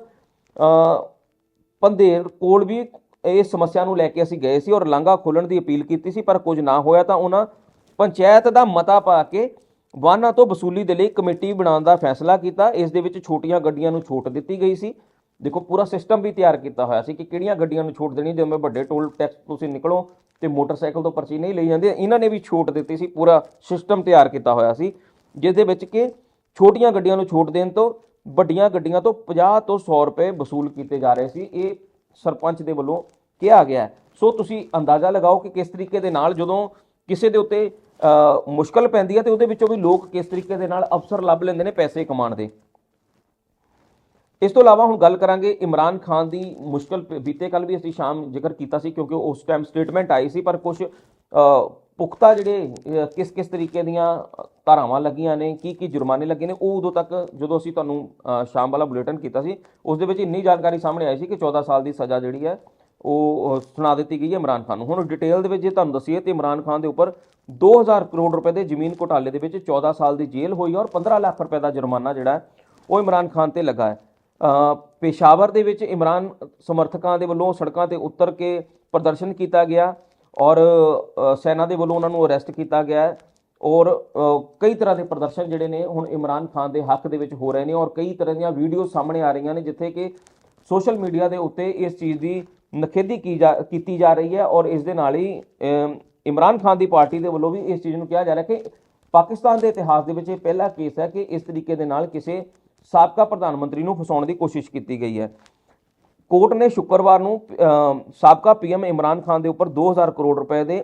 ਪੰਧੇਰ ਕੋਲ ਵੀ ਇਹ ਸਮੱਸਿਆ ਨੂੰ ਲੈ ਕੇ ਅਸੀਂ ਗਏ ਸੀ ਔਰ ਲਾਂਘਾ ਖੋਲਣ ਦੀ ਅਪੀਲ ਕੀਤੀ ਸੀ ਪਰ ਕੁਝ ਨਾ ਹੋਇਆ ਤਾਂ ਉਹਨਾਂ ਪੰਚਾਇਤ ਦਾ ਮਤਾ ਪਾ ਕੇ ਵਾਹਨਾਂ ਤੋਂ ਵਸੂਲੀ ਦੇ ਲਈ ਕਮੇਟੀ ਬਣਾਉਣ ਦਾ ਫੈਸਲਾ ਕੀਤਾ। ਇਸ ਦੇ ਵਿੱਚ ਛੋਟੀਆਂ ਗੱਡੀਆਂ ਨੂੰ ਛੋਟ ਦਿੱਤੀ ਗਈ ਸੀ। ਦੇਖੋ ਪੂਰਾ ਸਿਸਟਮ ਵੀ ਤਿਆਰ ਕੀਤਾ ਹੋਇਆ ਸੀ ਕਿ ਕਿਹੜੀਆਂ ਗੱਡੀਆਂ ਨੂੰ ਛੋਟ ਦੇਣੀ ਜਿਵੇਂ ਵੱਡੇ ਟੋਲ ਟੈਕਸ ਤੁਸੀਂ ਨਿਕਲੋ ਤੇ ਮੋਟਰਸਾਈਕਲ ਤੋਂ ਪਰਚੀ ਨਹੀਂ ਲਈ ਜਾਂਦੇ ਇਹਨਾਂ ਨੇ ਵੀ ਛੋਟ ਦਿੱਤੀ ਸੀ ਪੂਰਾ ਸਿਸਟਮ ਤਿਆਰ ਕੀਤਾ ਹੋਇਆ ਸੀ ਜਿਸ ਦੇ ਵਿੱਚ ਕਿ ਛੋਟੀਆਂ ਗੱਡੀਆਂ ਨੂੰ ਛੋਟ ਦੇਣ ਤੋਂ ਵੱਡੀਆਂ ਗੱਡੀਆਂ ਤੋਂ 50 ਤੋਂ 100 ਰੁਪਏ ਵਸੂਲ ਕੀਤੇ ਜਾ ਰਹੇ ਸੀ ਇਹ ਸਰਪੰਚ ਦੇ ਵੱਲੋਂ ਕਿਹਾ ਗਿਆ ਸੋ ਤੁਸੀਂ ਅੰਦਾਜ਼ਾ ਲਗਾਓ ਕਿ ਕਿਸ ਤਰੀਕੇ ਦੇ ਨਾਲ ਜਦੋਂ ਕਿਸੇ ਦੇ ਉੱਤੇ ਅ, ਮੁਸ਼ਕਲ ਪੈਂਦੀ ਹੈ ਤੇ ਉਹਦੇ ਵਿੱਚੋਂ ਵੀ ਲੋਕ ਕਿਸ ਤਰੀਕੇ ਦੇ ਨਾਲ ਅਫਸਰ ਲੱਭ ਲੈਂਦੇ ਨੇ ਪੈਸੇ ਕਮਾਉਣ ਦੇ। ਇਸ ਤੋਂ ਇਲਾਵਾ ਹੁਣ ਗੱਲ ਕਰਾਂਗੇ ਇਮਰਾਨ ਖਾਨ ਦੀ ਮੁਸ਼ਕਲ ਪ- ਬੀਤੇ ਕੱਲ ਵੀ ਅਸੀਂ ਸ਼ਾਮ ਜ਼ਿਕਰ ਕੀਤਾ ਸੀ ਕਿਉਂਕਿ ਉਸ ਟਾਈਮ ਸਟੇਟਮੈਂਟ ਆਈ ਸੀ ਪਰ ਕੁਝ ਪੁਖਤਾ ਜਿਹੜੇ ਕਿਸ ਕਿਸ ਤਰੀਕੇ ਦੀਆਂ ਧਾਰਾਵਾਂ ਲੱਗੀਆਂ ਨੇ, ਕੀ ਕੀ ਜੁਰਮਾਨੇ ਲੱਗੇ ਨੇ, ਉਹ ਉਦੋਂ ਤੱਕ ਜਦੋਂ ਅਸੀਂ ਤੁਹਾਨੂੰ ਸ਼ਾਮ ਵਾਲਾ ਬੁਲੇਟਿਨ ਕੀਤਾ ਸੀ, ਉਸ ਦੇ ਵਿੱਚ ਇੰਨੀ ਜਾਣਕਾਰੀ ਸਾਹਮਣੇ ਆਈ ਸੀ ਕਿ 14 ਸਾਲ ਦੀ ਸਜ਼ਾ ਜਿਹੜੀ ਹੈ, ਉਹ ਸੁਣਾ ਦਿੱਤੀ ਗਈ ਹੈ ਇਮਰਾਨ ਖਾਨ ਨੂੰ। ਹੁਣ ਡਿਟੇਲ ਦੇ ਵਿੱਚ ਜੇ ਤੁਹਾਨੂੰ ਦਸੀਏ ਤੇ ਇਮਰਾਨ ਖਾਨ ਦੇ ਉੱਪਰ 2000 ਕਰੋੜ ਰੁਪਏ ਦੇ ਜ਼ਮੀਨ ਘੁਟਾਲੇ ਦੇ ਵਿੱਚ 14 ਸਾਲ ਦੀ ਜੇਲ੍ਹ ਹੋਈ ਔਰ 15 ਲੱਖ ਰੁਪਏ ਦਾ ਜੁਰਮਾਨਾ ਜਿਹੜਾ ਹੈ, ਉਹ ਇਮਰਾਨ ਖਾਨ ਤੇ ਲੱਗਾ ਹੈ। ਪੇਸ਼ਾਵਰ ਦੇ ਵਿੱਚ ਇਮਰਾਨ ਸਮਰਥਕਾਂ ਦੇ ਵੱਲੋਂ ਸੜਕਾਂ ਤੇ ਉਤਰ ਕੇ ਪ੍ਰਦਰਸ਼ਨ ਕੀਤਾ ਗਿਆ। ਔਰ ਸੈਨਾ ਦੇ ਵੱਲੋਂ ਉਹਨਾਂ ਨੂੰ ਅਰੈਸਟ ਕੀਤਾ ਗਿਆ ਹੈ। ਔਰ ਕਈ ਤਰ੍ਹਾਂ ਦੇ ਪ੍ਰਦਰਸ਼ਨ ਜਿਹੜੇ ਨੇ ਹੁਣ ਇਮਰਾਨ ਖਾਨ ਦੇ ਹੱਕ ਦੇ ਵਿੱਚ ਹੋ ਰਹੇ ਨੇ ਔਰ ਕਈ ਤਰ੍ਹਾਂ ਦੀਆਂ ਵੀਡੀਓ ਸਾਹਮਣੇ ਆ ਰਹੀਆਂ ਨੇ, ਜਿੱਥੇ ਕਿ ਸੋਸ਼ਲ ਮੀਡੀਆ ਦੇ ਉੱਤੇ ਇਸ ਚੀਜ਼ ਦੀ ਨਖੇਦੀ ਕੀ ਜਾ, ਕੀਤੀ ਜਾ ਰਹੀ ਹੈ। ਔਰ ਇਸ ਦੇ ਨਾਲ ਹੀ ਇਮਰਾਨ ਖਾਨ ਦੀ ਪਾਰਟੀ ਦੇ ਵੱਲੋਂ ਵੀ ਇਸ ਚੀਜ਼ ਨੂੰ ਕਿਹਾ ਜਾ ਰਿਹਾ ਕਿ ਪਾਕਿਸਤਾਨ ਦੇ ਇਤਿਹਾਸ ਦੇ ਵਿੱਚ ਇਹ ਪਹਿਲਾ ਕੇਸ ਹੈ ਕਿ ਇਸ ਤਰੀਕੇ ਦੇ ਨਾਲ ਕਿਸੇ ਸਾਬਕਾ ਪ੍ਰਧਾਨ ਮੰਤਰੀ ਨੂੰ ਫਸਾਉਣ ਦੀ ਕੋਸ਼ਿਸ਼ ਕੀਤੀ ਗਈ ਹੈ। ਕੋਰਟ ਨੇ ਸ਼ੁੱਕਰਵਾਰ ਨੂੰ ਅਮ, ਸਾਬਕਾ ਪੀਐਮ ਇਮਰਾਨ ਖਾਨ ਦੇ ਉੱਪਰ 2000 ਕਰੋੜ ਰੁਪਏ ਦੇ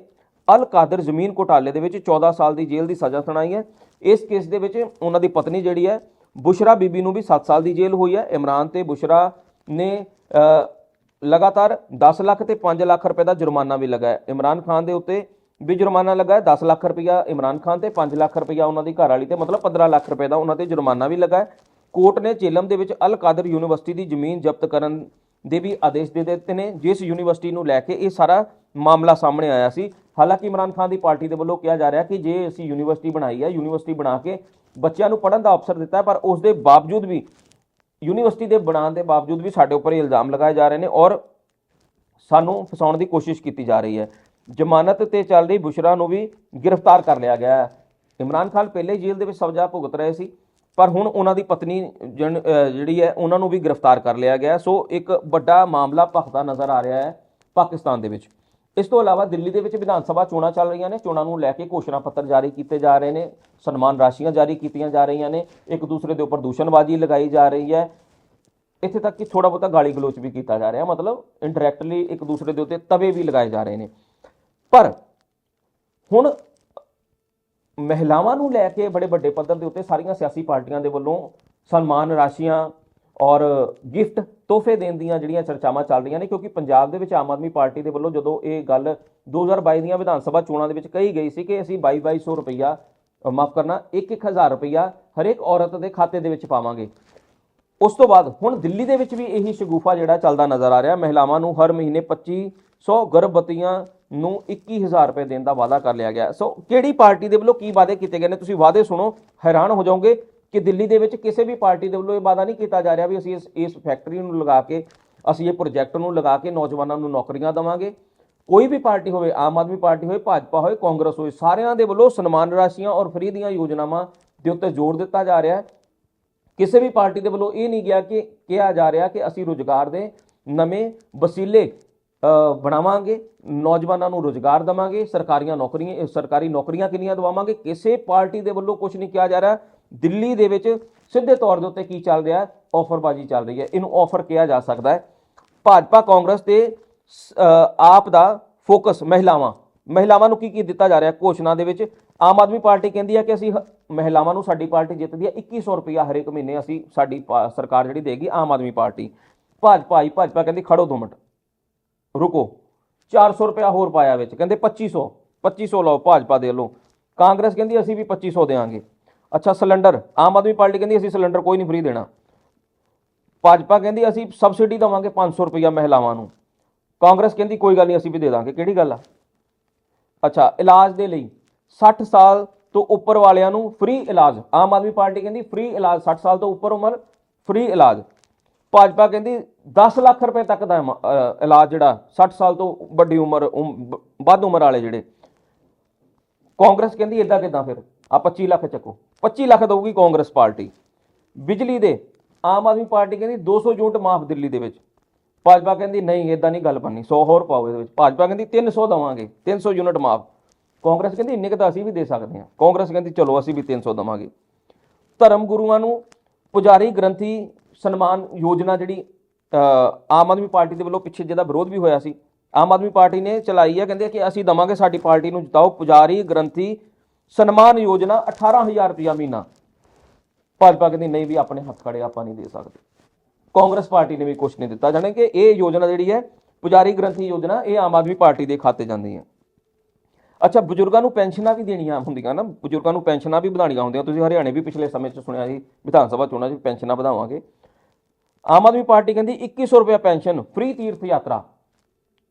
ਅਲ ਕਾਦਰ ਜ਼ਮੀਨ ਘੋਟਾਲੇ ਦੇ ਵਿੱਚ 14 ਸਾਲ ਦੀ ਜੇਲ੍ਹ ਦੀ ਸਜ਼ਾ ਸੁਣਾਈ ਹੈ। ਇਸ ਕੇਸ ਦੇ ਵਿੱਚ ਉਹਨਾਂ ਦੀ ਪਤਨੀ ਜਿਹੜੀ ਹੈ ਬੁਸ਼ਰਾ ਬੀਬੀ ਨੂੰ ਵੀ 7 ਸਾਲ ਦੀ ਜੇਲ੍ਹ ਹੋਈ ਹੈ। ਇਮਰਾਨ ਤੇ ਬੁਸ਼ਰਾ ਨੇ ਲਗਾਤਾਰ 10 ਲੱਖ ਤੇ 5 ਲੱਖ ਰੁਪਏ ਦਾ ਜੁਰਮਾਨਾ ਵੀ ਲਗਾਇਆ। ਇਮਰਾਨ ਖਾਨ ਦੇ ਉੱਤੇ ਵੀ ਜੁਰਮਾਨਾ ਲੱਗਾ ਹੈ 10 ਲੱਖ ਰੁਪਇਆ ਇਮਰਾਨ ਖਾਨ ਤੇ 5 ਲੱਖ ਰੁਪਇਆ ਉਹਨਾਂ ਦੀ ਘਰ ਵਾਲੀ ਤੇ ਮਤਲਬ 15 ਲੱਖ ਰੁਪਏ ਦਾ ਉਹਨਾਂ ਤੇ ਜੁਰਮਾਨਾ ਵੀ ਲੱਗਾ ਹੈ ਕੋਰਟ ਨੇ ਚੇਲਮ ਦੇ ਵਿੱਚ ਅਲ ਕਾਦਰ ਯੂਨੀਵਰਸਿਟੀ ਦੀ ਜ਼ਮੀਨ ਜ਼ਬਤ ਕਰਨ ਦੇ ਵੀ ਆਦੇਸ਼ ਦੇ ਦਿੱਤੇ ਨੇ, ਜਿਸ ਯੂਨੀਵਰਸਿਟੀ ਨੂੰ ਲੈ ਕੇ ਇਹ ਸਾਰਾ ਮਾਮਲਾ ਸਾਹਮਣੇ ਆਇਆ ਸੀ। ਹਾਲਾਂਕਿ ਇਮਰਾਨ ਖਾਨ ਦੀ ਪਾਰਟੀ ਦੇ ਵੱਲੋਂ ਕਿਹਾ ਜਾ ਰਿਹਾ ਕਿ ਜੇ ਅਸੀਂ ਯੂਨੀਵਰਸਿਟੀ ਬਣਾਈ ਹੈ, ਯੂਨੀਵਰਸਿਟੀ ਬਣਾ ਕੇ ਬੱਚਿਆਂ ਨੂੰ ਪੜ੍ਹਨ ਦਾ ਅਵਸਰ ਦਿੱਤਾ ਪਰ ਉਸ ਦੇ ਬਾਵਜੂਦ ਵੀ, ਯੂਨੀਵਰਸਿਟੀ ਦੇ ਬਣਾਉਣ ਦੇ ਬਾਵਜੂਦ ਵੀ ਸਾਡੇ ਉੱਪਰ ਇਹ ਇਲਜ਼ਾਮ ਲਗਾਏ ਜਾ ਰਹੇ ਨੇ ਔਰ ਸਾਨੂੰ ਫਸਾਉਣ ਦੀ ਕੋਸ਼ਿਸ਼ ਕੀਤੀ ਜਾ ਰਹੀ ਹੈ। ਜ਼ਮਾਨਤ ਤੇ ਚੱਲ ਰਹੀ ਬੁਸ਼ਰਾ ਨੂੰ ਵੀ ਗ੍ਰਿਫਤਾਰ ਕਰ ਲਿਆ ਗਿਆ ਹੈ। ਇਮਰਾਨ ਖਾਨ ਪਹਿਲੇ ਹੀ ਜੇਲ੍ਹ ਦੇ ਵਿੱਚ ਸਜ਼ਾ ਭੁਗਤ ਰਹੇ ਸੀ। ਪਰ ਹੁਣ ਉਹਨਾਂ ਦੀ ਪਤਨੀ ਜਨ- ਜਿਹੜੀ ਹੈ, ਉਹਨਾਂ ਨੂੰ ਵੀ ਗ੍ਰਿਫਤਾਰ ਕਰ ਲਿਆ ਗਿਆ ਸੋ ਇੱਕ ਵੱਡਾ ਮਾਮਲਾ ਭਖਦਾ ਨਜ਼ਰ ਆ ਰਿਹਾ ਹੈ ਪਾਕਿਸਤਾਨ ਦੇ ਵਿੱਚ। ਇਸ ਤੋਂ ਇਲਾਵਾ ਦਿੱਲੀ ਦੇ ਵਿੱਚ ਵਿਧਾਨ ਸਭਾ ਚੋਣਾਂ ਚੱਲ ਰਹੀਆਂ ਨੇ। ਚੋਣਾਂ ਨੂੰ ਲੈ ਕੇ ਘੋਸ਼ਣਾ ਪੱਤਰ ਜਾਰੀ ਕੀਤੇ ਜਾ ਰਹੇ ਨੇ। ਸਨਮਾਨ ਰਾਸ਼ੀਆਂ ਜਾਰੀ ਕੀਤੀਆਂ ਜਾ ਰਹੀਆਂ ਨੇ। ਇੱਕ ਦੂਸਰੇ ਦੇ ਉੱਪਰ ਦੂਸ਼ਣਬਾਜ਼ੀ ਲਗਾਈ ਜਾ ਰਹੀ ਹੈ। ਇੱਥੇ ਤੱਕ ਕਿ ਥੋੜਾ ਬਹੁਤਾ ਗਾਲੀ ਗਲੋਚ ਵੀ ਕੀਤਾ ਜਾ ਰਿਹਾ ਮਤਲਬ ਇਨਡਾਇਰੈਕਟਲੀ ਇੱਕ ਦੂਸਰੇ ਦੇ ਉੱਤੇ ਤਵੇ ਵੀ ਲਗਾਏ ਜਾ ਰਹੇ ਨੇ। ਪਰ ਹੁਣ ਮਹਿਲਾਵਾਂ ਨੂੰ ਲੈ ਕੇ ਬੜੇ ਵੱਡੇ ਪੱਧਰ ਦੇ ਉੱਤੇ ਸਾਰੀਆਂ ਸਿਆਸੀ ਪਾਰਟੀਆਂ ਦੇ ਵੱਲੋਂ ਸਨਮਾਨ, ਰਾਸ਼ੀਆਂ ਔਰ ਗਿਫਟ ਤੋਹਫੇ ਦੇਣ ਦੀਆਂ ਜਿਹੜੀਆਂ ਚਰਚਾਵਾਂ ਚੱਲ ਰਹੀਆਂ ਨੇ, ਕਿਉਂਕਿ ਪੰਜਾਬ ਦੇ ਵਿੱਚ ਆਮ ਆਦਮੀ ਪਾਰਟੀ ਦੇ ਵੱਲੋਂ ਜਦੋਂ ਇਹ ਗੱਲ 2022 ਦੀਆਂ ਵਿਧਾਨ ਸਭਾ ਚੋਣਾਂ ਦੇ ਵਿੱਚ ਕਹੀ ਗਈ ਸੀ ਕਿ ਅਸੀਂ 22-2200 ਰੁਪਈਆ ਮਾਫ ਕਰਨਾ 1-1000 ਰੁਪਈਆ ਹਰੇਕ ਔਰਤ ਦੇ ਖਾਤੇ ਦੇ ਵਿੱਚ ਪਾਵਾਂਗੇ। ਉਸ ਤੋਂ ਬਾਅਦ ਹੁਣ ਦਿੱਲੀ ਦੇ ਵਿੱਚ ਵੀ ਇਹੀ ਸ਼ਗੂਫਾ ਜਿਹੜਾ ਚੱਲਦਾ ਨਜ਼ਰ ਆ ਰਿਹਾ, ਮਹਿਲਾਵਾਂ ਨੂੰ ਹਰ ਮਹੀਨੇ ਸੋ ਗਰਭਵਤੀਆਂ ਨੂੰ 21000 ਰੁਪਏ ਦੇਣ ਦਾ ਵਾਅਦਾ ਕਰ ਲਿਆ ਗਿਆ। ਸੋ ਕਿਹੜੀ ਪਾਰਟੀ ਦੇ ਵੱਲੋਂ ਕੀ ਵਾਅਦੇ ਕੀਤੇ ਗਏ ਨੇ? ਤੁਸੀਂ ਵਾਅਦੇ ਸੁਣੋ, ਹੈਰਾਨ ਹੋ ਜਾਓਗੇ ਕਿ ਦਿੱਲੀ ਦੇ ਵਿੱਚ ਕਿਸੇ ਵੀ ਪਾਰਟੀ ਦੇ ਵੱਲੋਂ ਇਹ ਵਾਅਦਾ ਨਹੀਂ ਕੀਤਾ ਜਾ ਰਿਹਾ ਵੀ ਅਸੀਂ ਇਸ ਇਸ ਫੈਕਟਰੀ ਨੂੰ ਲਗਾ ਕੇ, ਅਸੀਂ ਇਹ ਪ੍ਰੋਜੈਕਟ ਨੂੰ ਲਗਾ ਕੇ ਨੌਜਵਾਨਾਂ ਨੂੰ ਨੌਕਰੀਆਂ ਦੇਵਾਂਗੇ। ਕੋਈ ਵੀ ਪਾਰਟੀ ਹੋਵੇ, ਆਮ ਆਦਮੀ ਪਾਰਟੀ ਹੋਵੇ ਭਾਜਪਾ ਹੋਵੇ ਕਾਂਗਰਸ ਹੋਵੇ ਸਾਰਿਆਂ ਦੇ ਵੱਲੋਂ ਸਨਮਾਨ ਰਾਸ਼ੀਆਂ ਔਰ ਫਰੀ ਦੀਆਂ ਯੋਜਨਾਵਾਂ ਦੇ ਉੱਤੇ ਜ਼ੋਰ ਦਿੱਤਾ ਜਾ ਰਿਹਾ। ਹੈ ਕਿਸੇ ਵੀ ਪਾਰਟੀ ਦੇ ਵੱਲੋਂ ਇਹ ਨਹੀਂ ਗਿਆ ਕਿ, ਕਿਹਾ ਜਾ ਰਿਹਾ ਕਿ ਅਸੀਂ ਰੁਜ਼ਗਾਰ ਦੇ ਨਵੇਂ ਵਸੀਲੇ ਬਣਾਵਾਂਗੇ, ਨੌਜਵਾਨਾਂ ਨੂੰ ਰੁਜ਼ਗਾਰ ਦਵਾਂਗੇ, ਸਰਕਾਰੀਆਂ ਨੌਕਰੀਆਂ ਸਰਕਾਰੀ ਨੌਕਰੀਆਂ ਕਿੰਨੀਆਂ ਦਵਾਵਾਂਗੇ? ਕਿਸੇ ਪਾਰਟੀ ਦੇ ਵੱਲੋਂ ਕੁਝ ਨਹੀਂ ਕਿਹਾ ਜਾ ਰਿਹਾ। ਦਿੱਲੀ ਦੇ ਵਿੱਚ ਸਿੱਧੇ ਤੌਰ ਦੇ ਉੱਤੇ ਕੀ ਚੱਲ ਰਿਹਾ? ਹੈ ਆਫਰਬਾਜ਼ੀ ਚੱਲ ਰਹੀ ਹੈ। ਇਹਨੂੰ ਆਫਰ ਕਿਹਾ ਜਾ ਸਕਦਾ ਹੈ। ਭਾਜਪਾ, ਕਾਂਗਰਸ ਤੇ ਆਪ ਦਾ ਫੋਕਸ ਮਹਿਲਾਵਾਂ। ਮਹਿਲਾਵਾਂ ਨੂੰ ਕੀ ਕੀ ਦਿੱਤਾ ਜਾ ਰਿਹਾ ਘੋਸ਼ਣਾ ਦੇ ਵਿੱਚ? ਆਮ ਆਦਮੀ ਪਾਰਟੀ ਕਹਿੰਦੀ ਹੈ ਕਿ ਅਸੀਂ ਹ- ਮਹਿਲਾਵਾਂ ਨੂੰ ਸਾਡੀ ਪਾਰਟੀ ਜਿੱਤਦੀ ਹੈ। 2100 ਰੁਪਇਆ ਹਰੇਕ ਮਹੀਨੇ ਅਸੀਂ ਸਾਡੀ ਪਾ- ਸਰਕਾਰ ਜਿਹੜੀ ਦੇਗੀ ਆਮ ਆਦਮੀ ਪਾਰਟੀ। ਭਾਜਪਾ ਹੀ ਭਾਜਪਾ ਕਹਿੰਦੀ ਖੜੋ ਦੋ ਮਿੰਟ। ਰੁਕੋ। 400 ਰੁਪਇਆ ਹੋਰ ਪਾਇਆ ਵਿੱਚ। ਕਹਿੰਦੇ 2500 2500 ਲਓ ਭਾਜਪਾ ਦੇ ਲਓ ਕਾਂਗਰਸ ਕਹਿੰਦੀ ਅਸੀਂ ਵੀ 2500 ਦੇਵਾਂਗੇ। ਅੱਛਾ, ਸਿਲੰਡਰ। ਆਮ ਆਦਮੀ ਪਾਰਟੀ ਕਹਿੰਦੀ ਅਸੀਂ ਸਿਲੰਡਰ ਕੋਈ ਨਹੀਂ ਫ੍ਰੀ ਦੇਣਾ। ਭਾਜਪਾ ਕਹਿੰਦੀ ਅਸੀਂ ਸਬਸਿਡੀ ਦੇਵਾਂਗੇ 500 ਰੁਪਇਆ ਮਹਿਲਾਵਾਂ ਨੂੰ। ਕਾਂਗਰਸ ਕਹਿੰਦੀ ਕੋਈ ਗੱਲ ਨਹੀਂ, ਅਸੀਂ ਵੀ ਦੇ ਦਾਂਗੇ। ਕਿਹੜੀ ਗੱਲ ਆ? ਅੱਛਾ, ਇਲਾਜ ਦੇ ਲਈ 60 ਸਾਲ ਤੋਂ ਉੱਪਰ ਵਾਲਿਆਂ ਨੂੰ ਫ੍ਰੀ ਇਲਾਜ। ਆਮ ਆਦਮੀ ਪਾਰਟੀ ਕਹਿੰਦੀ ਫ੍ਰੀ ਇਲਾਜ 60 ਸਾਲ ਤੋਂ ਉੱਪਰ ਉਮਰ ਫ੍ਰੀ ਇਲਾਜ। ਭਾਜਪਾ ਕਹਿੰਦੀ 10 ਲੱਖ ਰੁਪਏ ਤੱਕ ਦਾ ਇਲਾਜ ਜਿਹੜਾ 60 ਸਾਲ ਤੋਂ ਵੱਡੀ ਉਮਰ, ਉਮ- ਵੱਧ ਉਮਰ ਵਾਲੇ ਜਿਹੜੇ, ਕਾਂਗਰਸ ਕਹਿੰਦੀ ਇਦਾਂ ਕਿਦਾਂ ਫਿਰ? ਆ 25 ਲੱਖ ਚੱਕੋ। 25 ਲੱਖ ਦਊਗੀ ਕਾਂਗਰਸ ਪਾਰਟੀ। ਬਿਜਲੀ ਦੇ, ਆਮ ਆਦਮੀ ਪਾਰਟੀ ਕਹਿੰਦੀ 200 ਯੂਨਿਟ ਮਾਫ ਦਿੱਲੀ ਦੇ ਵਿੱਚ। ਭਾਜਪਾ ਕਹਿੰਦੀ ਨਹੀਂ ਇਦਾਂ ਨਹੀਂ ਗੱਲ ਬਣਨੀ 100 ਹੋਰ ਪਾਓ ਇਹਦੇ ਵਿੱਚ। ਭਾਜਪਾ ਕਹਿੰਦੀ 300 ਦਵਾਂਗੇ 300 ਯੂਨਿਟ ਮਾਫ। ਕਾਂਗਰਸ ਕਹਿੰਦੀ ਇੰਨੇ ਕੁ ਤਾਂ ਅਸੀਂ ਵੀ ਦੇ ਸਕਦੇ ਹਾਂ। ਕਾਂਗਰਸ ਕਹਿੰਦੀ ਚਲੋ ਅਸੀਂ ਵੀ 300 ਦਵਾਂਗੇ। ਧਰਮ ਗੁਰੂਆਂ ਨੂੰ ਪੁਜਾਰੀ ਗ੍ਰੰਥੀ ਸਨਮਾਨ ਯੋਜਨਾ ਜਿਹੜੀ ਆਮ ਆਦਮੀ ਪਾਰਟੀ ਦੇ ਵੱਲੋਂ ਪਿੱਛੇ ਜਿਹਦਾ ਵਿਰੋਧ ਵੀ ਹੋਇਆ ਸੀ। ਆਮ ਆਦਮੀ ਪਾਰਟੀ ਨੇ ਚਲਾਈ ਹੈ ਕਹਿੰਦੇ ਕਿ ਅਸੀਂ ਦਵਾਂਗੇ ਸਾਡੀ ਪਾਰਟੀ ਨੂੰ ਜਿਤਾਓ। ਪੁਜਾਰੀ ਗ੍ਰੰਥੀ ਸਨਮਾਨ ਯੋਜਨਾ 18000 ਰੁਪਇਆ ਮਹੀਨਾ। ਭਾਜਪਾ ਕਹਿੰਦੀ, ਨਹੀਂ ਵੀ ਆਪਣੇ ਹੱਥ ਖੜੇ, ਆਪਾਂ ਨਹੀਂ ਦੇ ਸਕਦੇ। ਕਾਂਗਰਸ ਪਾਰਟੀ ਨੇ ਵੀ ਕੁਝ ਨਹੀਂ ਦਿੱਤਾ। ਜਾਣੇ ਕਿ ਇਹ ਯੋਜਨਾ ਜਿਹੜੀ ਹੈ, ਪੁਜਾਰੀ ਗ੍ਰੰਥੀ ਯੋਜਨਾ, ਇਹ ਆਮ ਆਦਮੀ ਪਾਰਟੀ ਦੇ ਖਾਤੇ ਜਾਂਦੀ ਹੈ। ਅੱਛਾ, ਬਜ਼ੁਰਗਾਂ ਨੂੰ ਪੈਨਸ਼ਨਾਂ ਵੀ ਦੇਣੀਆਂ ਹੁੰਦੀਆਂ ਨਾ। ਬਜ਼ੁਰਗਾਂ ਨੂੰ ਪੈਨਸ਼ਨਾਂ ਵੀ ਵਧਾਉਣੀਆਂ ਹੁੰਦੀਆਂ। ਤੁਸੀਂ ਹਰਿਆਣੇ ਵੀ ਪਿਛਲੇ ਸਮੇਂ 'ਚ ਸੁਣਿਆ ਸੀ, ਵਿਧਾਨ ਸਭਾ ਚੋਣਾਂ 'ਚ ਪੈਨਸ਼ਨਾਂ ਵਧਾਵਾਂਗੇ। ਆਮ ਆਦਮੀ ਪਾਰਟੀ ਕਹਿੰਦੀ 2100 ਰੁਪਏ ਪੈਨਸ਼ਨ, ਫ੍ਰੀ ਤੀਰਥ ਯਾਤਰਾ।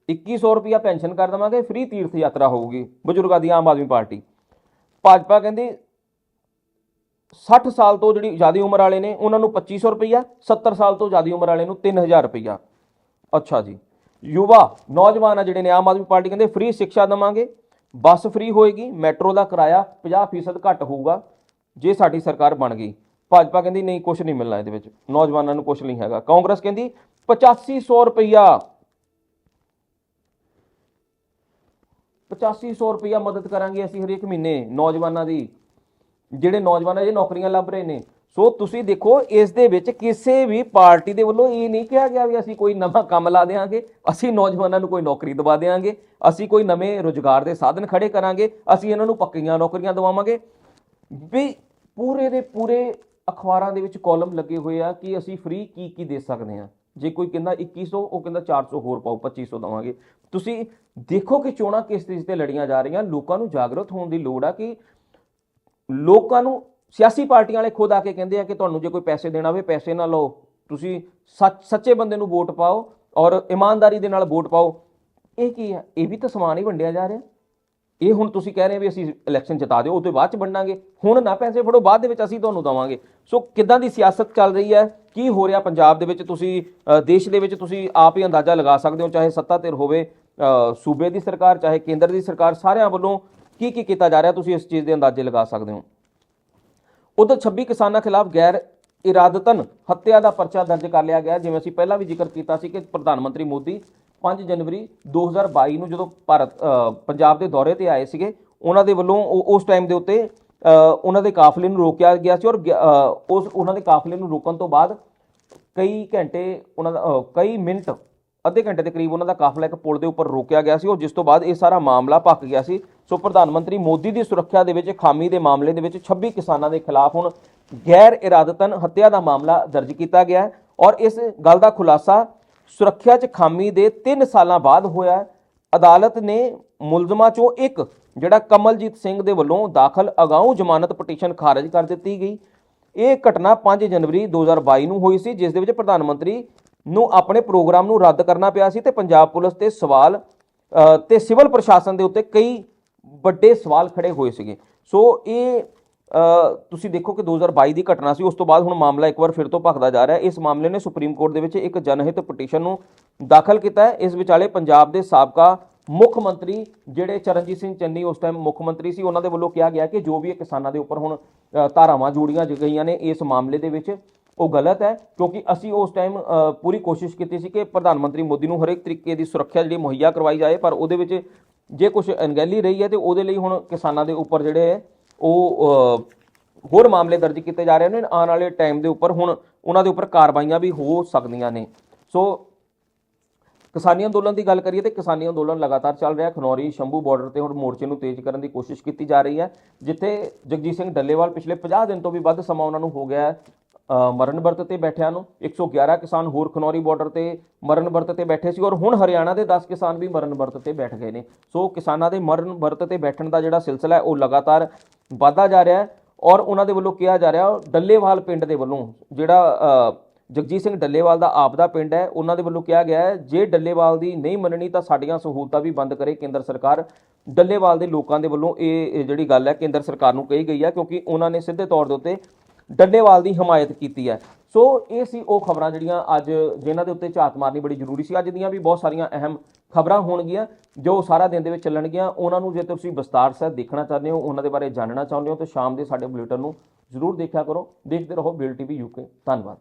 2100 ਰੁਪਿਆ ਪੈਨਸ਼ਨ ਕਰ ਦੇਵਾਂਗੇ, ਫ੍ਰੀ ਤੀਰਥ ਯਾਤਰਾ ਹੋਊਗੀ, ਬਜ਼ੁਰਗਾਂ ਦੀ ਆਮ ਆਦਮੀ ਪਾਰਟੀ। ਭਾਜਪਾ ਕਹਿੰਦੀ 60 ਸਾਲ ਤੋਂ ਜਿਹੜੀ ਜ਼ਿਆਦਾ ਉਮਰ ਵਾਲੇ ਨੇ, ਉਹਨਾਂ ਨੂੰ 2500 ਰੁਪਈਆ 70 ਸਾਲ ਤੋਂ ਜ਼ਿਆਦਾ ਉਮਰ ਵਾਲੇ ਨੂੰ 3000 ਰੁਪਈਆ ਅੱਛਾ ਜੀ। ਯੁਵਾ, ਨੌਜਵਾਨ ਆ ਜਿਹੜੇ ਨੇ, ਆਮ ਆਦਮੀ ਪਾਰਟੀ ਕਹਿੰਦੇ ਫ੍ਰੀ ਸਿੱਖਿਆ ਦੇਵਾਂਗੇ, ਬੱਸ ਫ੍ਰੀ ਹੋਏਗੀ, ਮੈਟਰੋ ਦਾ ਕਿਰਾਇਆ 50% ਘੱਟ ਹੋਊਗਾ, ਜੇ ਸਾਡੀ ਸਰਕਾਰ ਬਣ ਗਈ। ਭਾਜਪਾ ਕਹਿੰਦੀ, ਨਹੀਂ ਕੁਝ ਨਹੀਂ ਮਿਲਣਾ ਇਹਦੇ ਵਿੱਚ। ਨੌਜਵਾਨਾਂ ਨੂੰ ਕੁਝ ਨਹੀਂ ਹੈਗਾ। ਕਾਂਗਰਸ ਕਹਿੰਦੀ 8500 ਰੁਪਈਆ। 8500 ਰੁਪਈਆ ਮਦਦ ਕਰਾਂਗੇ ਅਸੀਂ ਹਰੇਕ ਮਹੀਨੇ ਨੌਜਵਾਨਾਂ ਦੀ। ਜਿਹੜੇ ਨੌਜਵਾਨਾਂ ਜੇ ਨੌਕਰੀਆਂ ਲੱਭ ਰਹੇ ਨੇ। ਸੋ ਤੁਸੀਂ ਦੇਖੋ, ਇਸ ਦੇ ਵਿੱਚ ਕਿਸੇ ਵੀ ਪਾਰਟੀ ਦੇ ਵੱਲੋਂ ਇਹ ਨਹੀਂ ਕਿਹਾ ਗਿਆ ਵੀ ਅਸੀਂ ਕੋਈ ਨਵਾਂ ਕੰਮ ਲਾ ਦੇਾਂਗੇ ਅਸੀਂ ਨੌਜਵਾਨਾਂ ਨੂੰ ਕੋਈ ਨੌਕਰੀ ਦਵਾ ਦੇਾਂਗੇ ਅਸੀਂ ਕੋਈ ਨਵੇਂ ਰੋਜ਼ਗਾਰ ਦੇ ਸਾਧਨ ਖੜੇ ਕਰਾਂਗੇ, ਅਸੀਂ ਇਹਨਾਂ ਨੂੰ ਪੱਕੀਆਂ ਨੌਕਰੀਆਂ ਦਵਾਵਾਂਗੇ। ਵੀ ਪੂਰੇ ਦੇ ਪੂਰੇ ਅਖਬਾਰਾਂ ਦੇ ਵਿੱਚ ਕਾਲਮ ਲੱਗੇ ਹੋਏ ਆ ਕਿ ਅਸੀਂ ਫ੍ਰੀ ਕੀ ਕੀ ਦੇ ਸਕਦੇ ਹਾਂ। ਜੇ ਕੋਈ ਕਹਿੰਦਾ 2100 ਉਹ ਕਹਿੰਦਾ 400 ਹੋਰ ਪਾਓ 2500 ਦਵਾਂਗੇ। ਤੁਸੀਂ ਦੇਖੋ ਕਿ ਚੋਣਾਂ ਕਿਸ ਚੀਜ਼ ਤੇ ਲੜੀਆਂ ਜਾ ਰਹੀਆਂ। ਲੋਕਾਂ ਨੂੰ ਜਾਗਰੂਕ ਹੋਣ ਦੀ ਲੋੜ ਆ ਕਿ ਲੋਕਾਂ ਨੂੰ ਸਿਆਸੀ ਪਾਰਟੀਆਂ ਵਾਲੇ ਖੁਦ ਆ ਕੇ ਕਹਿੰਦੇ ਆ ਕਿ ਤੁਹਾਨੂੰ ਜੇ ਕੋਈ ਪੈਸੇ ਦੇਣਾ ਹੋਵੇ, ਪੈਸੇ ਨਾ ਲਓ। ਤੁਸੀਂ ਸੱਚ, ਸੱਚੇ ਬੰਦੇ ਨੂੰ ਵੋਟ ਪਾਓ ਔਰ ਇਮਾਨਦਾਰੀ ਦੇ ਨਾਲ ਵੋਟ ਪਾਓ। ਇਹ ਕੀ ਹੈ ਇਹ ਵੀ ਤਾਂ ਸਮਾਨ ਹੀ ਵੰਡਿਆ ਜਾ ਰਿਹਾ। ਇਹ ਹੁਣ ਤੁਸੀਂ ਕਹਿ ਰਹੇ ਵੀ ਅਸੀਂ ਇਲੈਕਸ਼ਨ ਜਿਤਾ ਦਿਓ ਉਹਦੇ ਬਾਅਦ ਚ ਵੰਡਾਂਗੇ ਹੁਣ ਨਾ ਪੈਸੇ ਫੜੋ, ਬਾਅਦ ਦੇ ਵਿੱਚ ਅਸੀਂ ਤੁਹਾਨੂੰ ਦਵਾਂਗੇ। ਸੋ ਕਿੱਦਾਂ ਦੀ ਸਿਆਸਤ ਚੱਲ ਰਹੀ ਹੈ? ਕੀ ਹੋ ਰਿਹਾ ਪੰਜਾਬ ਦੇ ਵਿੱਚ? ਤੁਸੀਂ ਦੇਸ਼ ਦੇ ਵਿੱਚ ਤੁਸੀਂ ਆਪ ਹੀ ਅੰਦਾਜ਼ਾ ਲਗਾ ਸਕਦੇ ਹੋ, ਚਾਹੇ ਸੱਤਾ ਧਿਰ ਹੋਵੇ ਸੂਬੇ ਦੀ ਸਰਕਾਰ, ਚਾਹੇ ਕੇਂਦਰ ਦੀ ਸਰਕਾਰ, ਸਾਰਿਆਂ ਵੱਲੋਂ ਕੀ ਕੀ ਕੀਤਾ ਜਾ ਰਿਹਾ ਤੁਸੀਂ ਇਸ ਚੀਜ਼ ਦੇ ਅੰਦਾਜ਼ੇ ਲਗਾ ਸਕਦੇ ਹੋ। ਉਧਰ 26 ਕਿਸਾਨਾਂ ਖਿਲਾਫ ਗੈਰ ਇਰਾਦਤਨ ਹੱਤਿਆ ਦਾ ਪਰਚਾ ਦਰਜ ਕਰ ਲਿਆ ਗਿਆ, ਜਿਵੇਂ ਅਸੀਂ ਪਹਿਲਾਂ ਵੀ ਜ਼ਿਕਰ ਕੀਤਾ ਸੀ ਕਿ ਪ੍ਰਧਾਨ ਮੰਤਰੀ ਮੋਦੀ 5 ਜਨਵਰੀ 2022 ਨੂੰ ਜਦੋਂ ਭਾਰਤ ਪੰਜਾਬ ਦੇ ਦੌਰੇ ਤੇ ਆਏ ਸੀਗੇ, ਉਹਨਾਂ ਦੇ ਵੱਲੋਂ ਉਹ- ਉਸ ਟਾਈਮ ਦੇ ਉੱਤੇ ਉਹਨਾਂ ਦੇ ਕਾਫਲੇ ਨੂੰ ਰੋਕਿਆ ਗਿਆ ਸੀ ਔਰ ਉਸ, ਉਹਨਾਂ ਦੇ ਕਾਫਲੇ ਨੂੰ ਰੋਕਣ ਤੋਂ ਬਾਅਦ ਕਈ ਘੰਟੇ ਉਹਨਾਂ ਦਾ ਕਈ ਮਿੰਟ, ਅੱਧੇ ਘੰਟੇ ਦੇ ਕਰੀਬ ਉਹਨਾਂ ਦਾ ਕਾਫਲਾ ਇੱਕ ਪੁਲ ਦੇ ਉੱਪਰ ਰੋਕਿਆ ਗਿਆ ਸੀ ਔਰ ਜਿਸ ਤੋਂ ਬਾਅਦ ਇਹ ਸਾਰਾ ਮਾਮਲਾ ਭੱਕ ਗਿਆ ਸੀ। ਸੋ ਪ੍ਰਧਾਨ ਮੰਤਰੀ ਮੋਦੀ ਦੀ ਸੁਰੱਖਿਆ ਦੇ ਵਿੱਚ ਖਾਮੀ ਦੇ ਮਾਮਲੇ ਦੇ ਵਿੱਚ 26 ਕਿਸਾਨਾਂ ਦੇ ਖਿਲਾਫ ਹੁਣ ਗੈਰ ਇਰਾਦਤਨ ਹੱਤਿਆ ਦਾ ਮਾਮਲਾ ਦਰਜ ਕੀਤਾ ਗਿਆ ਔਰ ਇਸ ਗੱਲ ਦਾ ਖੁਲਾਸਾ ਸੁਰੱਖਿਆ 'ਚ ਖਾਮੀ ਦੇ 3 ਸਾਲਾਂ ਬਾਅਦ ਹੋਇਆ ਅਦਾਲਤ ਨੇ ਮੁਲਜ਼ਮਾਂ 'ਚੋਂ ਇੱਕ ਜਿਹੜਾ ਕਮਲਜੀਤ ਸਿੰਘ ਦੇ ਵੱਲੋਂ ਦਾਖਲ ਅਗਾਊਂ ਜ਼ਮਾਨਤ ਪਟੀਸ਼ਨ ਖਾਰਜ ਕਰ ਦਿੱਤੀ ਗਈ। ਇਹ ਘਟਨਾ 5 ਜਨਵਰੀ 2022 ਨੂੰ ਹੋਈ ਸੀ ਜਿਸ ਦੇ ਵਿੱਚ ਪ੍ਰਧਾਨ ਮੰਤਰੀ ਨੂੰ ਆਪਣੇ ਪ੍ਰੋਗਰਾਮ ਨੂੰ ਰੱਦ ਕਰਨਾ ਪਿਆ ਸੀ ਤੇ ਪੰਜਾਬ ਪੁਲਿਸ ਤੇ ਸਵਾਲ ਅ, ਤੇ ਸਿਵਲ ਪ੍ਰਸ਼ਾਸਨ ਦੇ ਉੱਤੇ ਕਈ ਵੱਡੇ ਸਵਾਲ ਖੜੇ ਹੋਏ ਸੀਗੇ। ਸੋ ਇਹ ਤੁਸੀਂ ਦੇਖੋ ਕਿ 2022 ਦੀ ਘਟਨਾ ਸੀ, ਉਸ ਤੋਂ ਬਾਅਦ ਹੁਣ ਮਾਮਲਾ ਇੱਕ ਵਾਰ ਫਿਰ ਤੋਂ ਭਖਦਾ ਜਾ ਰਿਹਾ ਹੈ। ਇਸ ਮਾਮਲੇ ਨੇ ਸੁਪਰੀਮ ਕੋਰਟ ਦੇ ਵਿੱਚ ਇੱਕ ਜਨਹਿਤ ਪਟੀਸ਼ਨ ਨੂੰ ਦਾਖਲ ਕੀਤਾ ਹੈ। ਇਸ ਵਿਚਾਲੇ ਪੰਜਾਬ ਦੇ ਸਾਬਕਾ ਮੁੱਖ ਮੰਤਰੀ ਜਿਹੜੇ ਚਰਨਜੀਤ ਸਿੰਘ ਚੰਨੀ ਉਸ ਟਾਈਮ ਮੁੱਖ ਮੰਤਰੀ ਸੀ, ਉਹਨਾਂ ਦੇ ਵੱਲੋਂ ਕਿਹਾ ਗਿਆ ਕਿ ਜੋ ਵੀ ਕਿਸਾਨਾਂ ਦੇ ਉੱਪਰ ਹੁਣ ਧਾਰਾਵਾਂ ਜੋੜੀਆਂ ਗਈਆਂ ਨੇ, ਇਸ ਮਾਮਲੇ ਦੇ ਵਿੱਚ ਉਹ ਗਲਤ ਹੈ, ਕਿਉਂਕਿ ਅਸੀਂ ਉਸ ਟਾਈਮ ਪੂਰੀ ਕੋਸ਼ਿਸ਼ ਕੀਤੀ ਸੀ ਕਿ ਪ੍ਰਧਾਨ ਮੰਤਰੀ ਮੋਦੀ ਨੂੰ ਹਰੇਕ ਤਰੀਕੇ ਦੀ ਸੁਰੱਖਿਆ ਜਿਹੜੀ ਮੁਹੱਈਆ ਕਰਵਾਈ ਜਾਏ, ਪਰ ਉਹਦੇ ਵਿੱਚ ਜੇ ਕੁਝ ਅਣਗਹਿਲੀ ਰਹੀ ਹੈ ਤੇ ਉਹਦੇ ਲਈ ਹੁਣ ਕਿਸਾਨਾਂ ਦੇ ਉੱਪਰ ਜਿਹੜੇ ਹੈ ਉਹ ਹੋਰ ਮਾਮਲੇ ਦਰਜ ਕੀਤੇ ਜਾ ਰਹੇ ਨੇ, ਆਉਣ ਵਾਲੇ ਟਾਈਮ ਦੇ ਉੱਪਰ ਹੁਣ ਉਹਨਾਂ ਦੇ ਉੱਪਰ ਕਾਰਵਾਈਆਂ ਵੀ ਹੋ ਸਕਦੀਆਂ ਨੇ। ਸੋ ਕਿਸਾਨੀ ਅੰਦੋਲਨ ਦੀ ਗੱਲ ਕਰੀਏ ਤੇ ਕਿਸਾਨੀ ਅੰਦੋਲਨ ਲਗਾਤਾਰ ਚੱਲ ਰਿਹਾ। ਖਨੌਰੀ, ਸ਼ੰਭੂ ਬਾਰਡਰ ਤੇ ਹੁਣ ਮੋਰਚੇ ਨੂੰ ਤੇਜ਼ ਕਰਨ ਦੀ ਕੋਸ਼ਿਸ਼ ਕੀਤੀ ਜਾ ਰਹੀ ਹੈ, ਜਿੱਥੇ ਜਗਜੀਤ ਸਿੰਘ ਡੱਲੇਵਾਲ ਪਿਛਲੇ 50 ਦਿਨ ਤੋਂ ਵੀ ਵੱਧ ਸਮਾਂ ਉਹਨਾਂ ਨੂੰ ਹੋ ਗਿਆ ਮਰਨ ਵਰਤ ਤੇ ਬੈਠਿਆਂ ਨੂੰ 111 ਕਿਸਾਨ ਹੋਰ ਖਨੌਰੀ ਬਾਰਡਰ ਤੇ ਮਰਨ ਵਰਤ ਤੇ ਬੈਠੇ ਸੀ ਔਰ ਹੁਣ ਹਰਿਆਣਾ ਦੇ 10 ਕਿਸਾਨ ਵੀ ਮਰਨ ਵਰਤ ਤੇ ਬੈਠ ਗਏ ਨੇ। ਸੋ ਕਿਸਾਨਾਂ ਦੇ ਮਰਨ ਵਰਤ ਤੇ ਬੈਠਣ ਦਾ ਜਿਹੜਾ ਸਿਲਸਿਲਾ ਹੈ, ਉਹ ਲਗਾਤਾਰ ਵਧਦਾ ਜਾ ਰਿਹਾ ਹੈ ਔਰ ਉਹਨਾਂ ਦੇ ਵੱਲੋਂ ਕਿਹਾ ਜਾ ਰਿਹਾ ਡੱਲੇਵਾਲ ਪਿੰਡ ਦੇ ਵੱਲੋਂ, ਜਿਹੜਾ ਜਗਜੀਤ ਸਿੰਘ ਡੱਲੇਵਾਲ ਦਾ ਆਪ ਦਾ ਪਿੰਡ ਹੈ, ਉਹਨਾਂ ਦੇ ਵੱਲੋਂ ਕਿਹਾ ਗਿਆ ਹੈ, ਜੇ ਡੱਲੇਵਾਲ ਦੀ ਨਹੀਂ ਮੰਨਣੀ ਤਾਂ ਸਾਡੀਆਂ ਸਹੂਲਤਾਂ ਵੀ ਬੰਦ ਕਰੇ ਕੇਂਦਰ ਸਰਕਾਰ। ਡੱਲੇਵਾਲ ਦੇ ਲੋਕਾਂ ਦੇ ਵੱਲੋਂ ਇਹ ਜਿਹੜੀ ਗੱਲ ਹੈ, ਕੇਂਦਰ ਸਰਕਾਰ ਨੂੰ ਕਹੀ ਗਈ ਹੈ ਕਿਉਂਕਿ ਉਹਨਾਂ ਨੇ ਸਿੱਧੇ ਤੌਰ ਦੇ ਉੱਤੇ ਡੱਲੇਵਾਲ ਦੀ ਹਮਾਇਤ ਕੀਤੀ ਹੈ। ਸੋ ਇਹ ਸੀ ਉਹ ਖਬਰਾਂ ਜਿਹੜੀਆਂ ਅੱਜ ਜਿਨ੍ਹਾਂ ਦੇ ਉੱਤੇ ਝਾਤ ਮਾਰਨੀ ਬੜੀ ਜ਼ਰੂਰੀ ਸੀ। ਅੱਜ ਦੀਆਂ ਵੀ ਬਹੁਤ ਸਾਰੀਆਂ ਅਹਿਮ ਖਬਰਾਂ ਹੋਣਗੀਆਂ, ਜੋ ਸਾਰਾ ਦਿਨ ਦੇ ਵਿੱਚ ਚੱਲਣਗੀਆਂ। ਉਹਨਾਂ ਨੂੰ ਜੇ ਤੁਸੀਂ ਵਿਸਤਾਰ ਸਹਿਤ ਦੇਖਣਾ ਚਾਹੁੰਦੇ ਹੋ, ਉਹਨਾਂ ਦੇ ਬਾਰੇ ਜਾਣਨਾ ਚਾਹੁੰਦੇ ਹੋ, ਤਾਂ ਸ਼ਾਮ ਦੇ ਸਾਡੇ ਬੁਲੇਟਿਨ ਨੂੰ ਜ਼ਰੂਰ ਦੇਖਿਆ ਕਰੋ। ਦੇਖਦੇ ਰਹੋ ਬਿਲ ਟੀਵੀ ਯੂਕੇ ਧੰਨਵਾਦ।